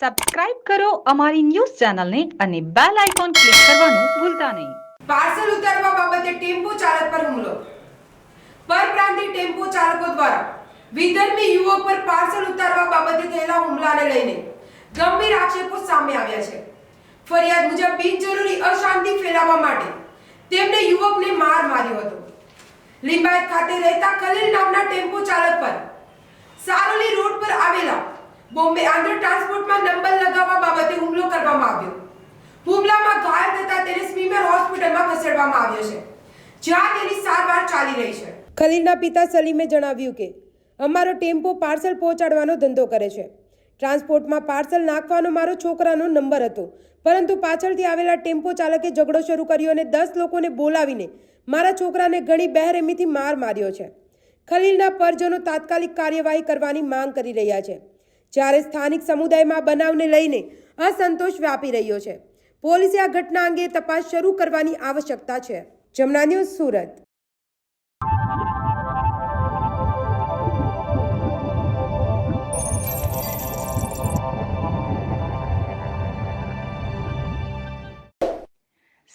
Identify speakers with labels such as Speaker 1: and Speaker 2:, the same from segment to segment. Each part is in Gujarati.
Speaker 1: સબસ્ક્રાઇબ કરો અમારી ન્યૂઝ ચેનલને અને બેલ આઇકોન ક્લિક કરવાનું ભૂલતા નહીં.
Speaker 2: પાર્સલ ઉતારવા બાબતે ટેમ્પો ચાલક પર હુમલો. પરપ્રાંતીય ટેમ્પો ચાલકો દ્વારા વિદર્ભી યુવક પર પાર્સલ ઉતારવા બાબતે થયેલા હુમલાને લઈને ગંભીર આક્ષેપો સામે આવ્યા છે. ફરિયાદ મુજબ બિનજરૂરી અશાંતિ ફેલાવવા માટે તેમણે યુવકને માર માર્યો હતો. લિંબાયત ખાતે રહેતા ખલીલ નામના ટેમ્પો ચાલક પર સારોલી રોડ પર આવેલા બોમ્બે આંધ્ર ટ્રાન્સપોર્ટમાં નંબર લગાવવા બાબતે હુમલો કરવામાં આવ્યો. હુમલામાં ઘાયલ થતા તેને સ્મીમર હોસ્પિટલમાં ખસેડવામાં આવ્યો છે. જ્યાં તેની સારવાર ચાલી રહી છે. ખલીલના પિતા સલીમે જણાવ્યું કે, અમારો ટેમ્પો પાર્સલ પહોંચાડવાનો ધંધો કરે છે. ટ્રાન્સપોર્ટમાં પાર્સલ નાખવાનો મારો છોકરાનો નંબર હતો. પરંતુ પાછળથી આવેલા ટેમ્પો ચાલકે ઝઘડો શરૂ કર્યો અને દસ લોકોને બોલાવીને મારા છોકરાને ઘણી બહેરેમીથી માર માર્યો છે. ખલીલના પરજનો તાત્કાલિક કાર્યવાહી કરવાની માંગ કરી રહ્યા છે. જ્યારે સ્થાનિક સમુદાયમાં બનાવને લઈને અસંતોષ વ્યાપી રહ્યો છે. પોલીસે આ ઘટના અંગે તપાસ શરૂ કરવાની આવશ્યકતા છે. જમના ન્યૂઝ સુરત.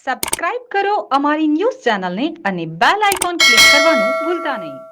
Speaker 1: સબસ્ક્રાઇબ કરો અમારી ન્યૂઝ ચેનલને અને બેલ આઇકોન ક્લિક કરવાનું ભૂલતા નહીં.